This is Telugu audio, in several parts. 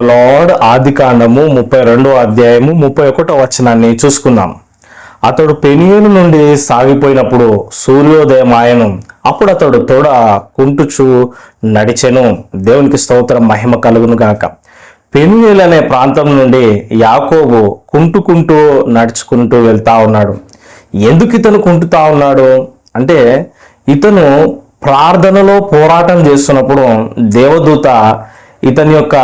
లార్డ్ ఆది కాండము ముప్పై రెండో అధ్యాయము ముప్పై ఒకటో వచనాన్ని చూసుకుందాం. అతడు పెనియలు నుండి సాగిపోయినప్పుడు సూర్యోదయం ఆయను. అప్పుడు అతడు తోడ కుంటుచు నడిచెను. దేవునికి స్తోత్రం మహిమ కలుగును గాక. పెనియల్ అనే ప్రాంతం నుండి యాకోబు కుంటుకుంటూ నడుచుకుంటూ వెళ్తా ఉన్నాడు. ఎందుకు ఇతను కుంటుతా ఉన్నాడు? అంటే ఇతను ప్రార్థనలో పోరాటం చేస్తున్నప్పుడు దేవదూత ఇతని యొక్క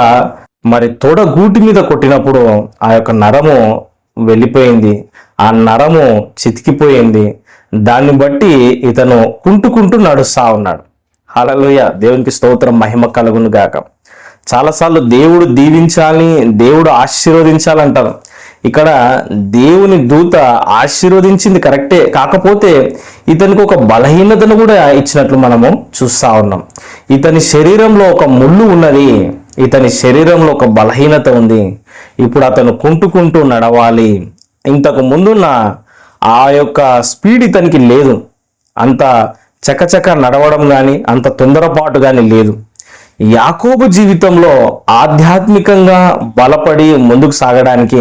మరి తొడ గూటి మీద కొట్టినప్పుడు ఆ యొక్క నరము వెళ్ళిపోయింది. ఆ నరము చితికిపోయింది. దాన్ని బట్టి ఇతను కుంటుకుంటూ నడుస్తా ఉన్నాడు. హలలోయ దేవునికి స్తోత్రం మహిమ కలుగును గాక. చాలాసార్లు దేవుడు దీవించాలి దేవుడు ఆశీర్వదించాలంటారు. ఇక్కడ దేవుని దూత ఆశీర్వదించింది కరెక్టే. కాకపోతే ఇతనికి ఒక బలహీనతను కూడా ఇచ్చినట్లు మనము చూస్తా ఉన్నాం. ఇతని శరీరంలో ఒక ముళ్ళు ఉన్నది. ఇతని శరీరంలో ఒక బలహీనత ఉంది. ఇప్పుడు అతను కుంటుకుంటూ నడవాలి. ఇంతకు ముందున్న ఆ యొక్క స్పీడ్ ఇతనికి లేదు. అంత చకచక నడవడం కానీ అంత తొందరపాటు కానీ లేదు. యాకోబు జీవితంలో ఆధ్యాత్మికంగా బలపడి ముందుకు సాగడానికి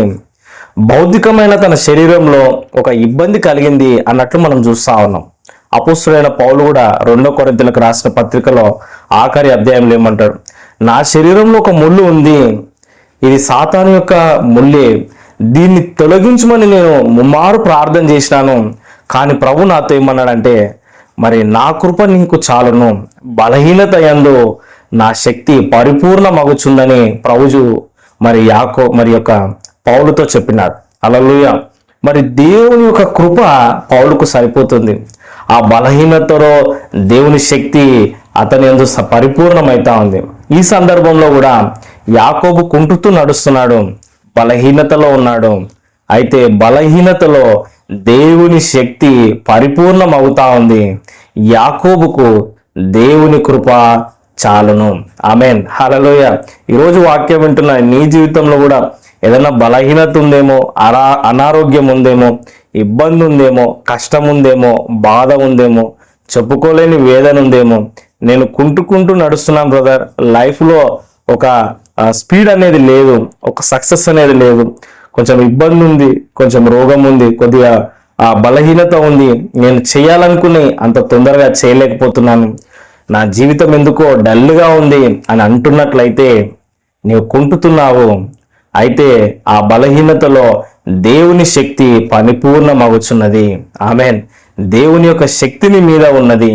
భౌతికమైన తన శరీరంలో ఒక ఇబ్బంది కలిగింది అన్నట్లు మనం చూస్తా ఉన్నాం. అపుస్తుడైన పౌలు కూడా రెండో కొరింతలకు రాసిన పత్రికలో ఆఖరి అధ్యాయంలో ఏమంటాడు? నా శరీరంలో ఒక ముళ్ళు ఉంది. ఇది సాతాను యొక్క ముళ్ళే. దీన్ని తొలగించమని నేను ముమ్మారు ప్రార్థన చేసినాను. కానీ ప్రభు నాతో ఏమన్నాడంటే మరి నా కృప నీకు చాలును. బలహీనత ఎందు నా శక్తి పరిపూర్ణమగుచుందని ప్రభుజు మరి యాకో మరి యొక్క పౌలుతో చెప్పినాడు. అలలుయ మరి దేవుని యొక్క కృప పౌలుకు సరిపోతుంది. ఆ బలహీనతలో దేవుని శక్తి అతని ఎందు పరిపూర్ణమైతా ఉంది. ఈ సందర్భంలో కూడా యాకోబు కుంటుతూ నడుస్తున్నాడు బలహీనతలో ఉన్నాడు. అయితే బలహీనతలో దేవుని శక్తి పరిపూర్ణం అవుతా ఉంది. యాకోబుకు దేవుని కృప చాలును. ఆమెన్. హలలోయ ఈరోజు వాక్యం వింటున్న నీ జీవితంలో కూడా ఏదైనా బలహీనత ఉందేమో అరా అనారోగ్యం ఉందేమో ఇబ్బంది ఉందేమో కష్టం ఉందేమో బాధ ఉందేమో చెప్పుకోలేని వేదన ఉందేమో నేను కుంటుకుంటూ నడుస్తున్నాను బ్రదర్ లైఫ్లో ఒక స్పీడ్ అనేది లేదు. ఒక సక్సెస్ అనేది లేదు. కొంచెం ఇబ్బంది ఉంది కొంచెం రోగం ఉంది కొద్దిగా ఆ బలహీనత ఉంది. నేను చేయాలనుకుని అంత తొందరగా చేయలేకపోతున్నాను. నా జీవితం ఎందుకో డల్గా ఉంది అని అంటున్నట్లయితే నీవు కుంటుతున్నావు. అయితే ఆ బలహీనతలో దేవుని శక్తి పరిపూర్ణమగుచున్నది. ఆమెన్. దేవుని యొక్క శక్తిని మీద ఉన్నది.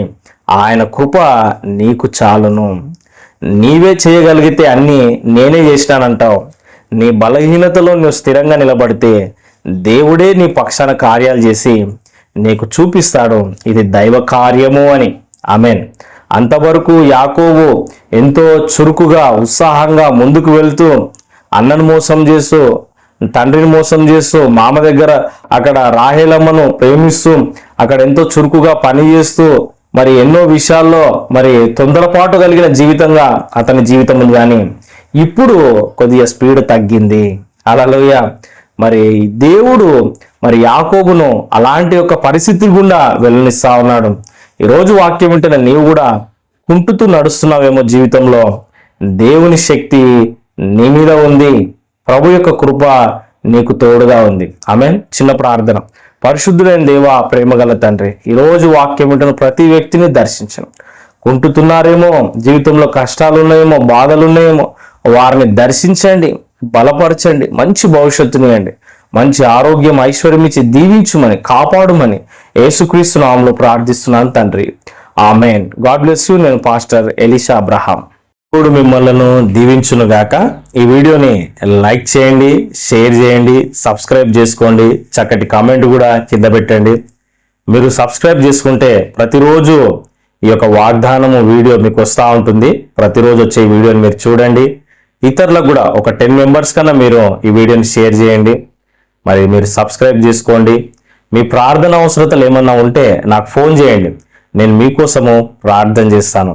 ఆయన కృప నీకు చాలును. నీవే చేయగలిగితే అన్నీ నేనే చేసినానంటావు. నీ బలహీనతలో నువ్వు స్థిరంగా నిలబడితే దేవుడే నీ పక్షాన కార్యాలు చేసి నీకు చూపిస్తాడు. ఇది దైవ కార్యము అని. ఆమెన్. అంతవరకు యాకోబు ఎంతో చురుకుగా ఉత్సాహంగా ముందుకు వెళ్తూ అన్నను మోసం చేస్తూ తండ్రిని మోసం చేస్తూ మామ దగ్గర అక్కడ రాహేలమ్మను ప్రేమిస్తూ అక్కడ ఎంతో చురుకుగా పని చేస్తూ మరి ఎన్నో విషయాల్లో మరి తొందరపాటు కలిగిన జీవితంగా అతని జీవితం ఉంది కానీ ఇప్పుడు కొద్దిగా స్పీడ్ తగ్గింది. అలాలోయ. మరి దేవుడు మరి యాకోబును అలాంటి ఒక పరిస్థితి గుండా వెళ్ళనిస్తా ఉన్నాడు. ఈరోజు వాక్యం వింటున్న నీవు కూడా కుంటుతూ నడుస్తున్నావేమో జీవితంలో. దేవుని శక్తి నీ మీద ఉంది. ప్రభు యొక్క కృప నీకు తోడుగా ఉంది. ఆమె చిన్న ప్రార్థన. పరిశుద్ధులైన దేవా ప్రేమగల తండ్రి ఈరోజు వాక్యం ఉంటున్న ప్రతి వ్యక్తిని దర్శించను. కుంటుతున్నారేమో జీవితంలో కష్టాలు ఉన్నాయేమో బాధలు ఉన్నాయేమో వారిని దర్శించండి బలపరచండి మంచి భవిష్యత్తునియండి మంచి ఆరోగ్యం ఐశ్వర్యం ఇచ్చి దీవించుమని కాపాడుమని యేసుక్రీస్తు నామంలో ప్రార్థిస్తున్నాను తండ్రి. ఆమెన్. God bless you. నేను పాస్టర్ ఎలిషా అబ్రహాం. ఇప్పుడు మిమ్మల్ని దీవించును గాక ఈ వీడియోని లైక్ చేయండి షేర్ చేయండి సబ్స్క్రైబ్ చేసుకోండి చక్కటి కామెంట్ కూడా కింద పెట్టండి. మీరు సబ్స్క్రైబ్ చేసుకుంటే ప్రతిరోజు ఈ యొక్క వాగ్దానము వీడియో మీకు వస్తూ ఉంటుంది. ప్రతిరోజు వచ్చే వీడియోని మీరు చూడండి. ఇతరులకు కూడా ఒక టెన్ మెంబర్స్ కన్నా మీరు ఈ వీడియోని షేర్ చేయండి. మరి మీరు సబ్స్క్రైబ్ చేసుకోండి. మీ ప్రార్థన అవసరతలు ఏమన్నా ఉంటే నాకు ఫోన్ చేయండి. నేను మీకోసము ప్రార్థన చేస్తాను.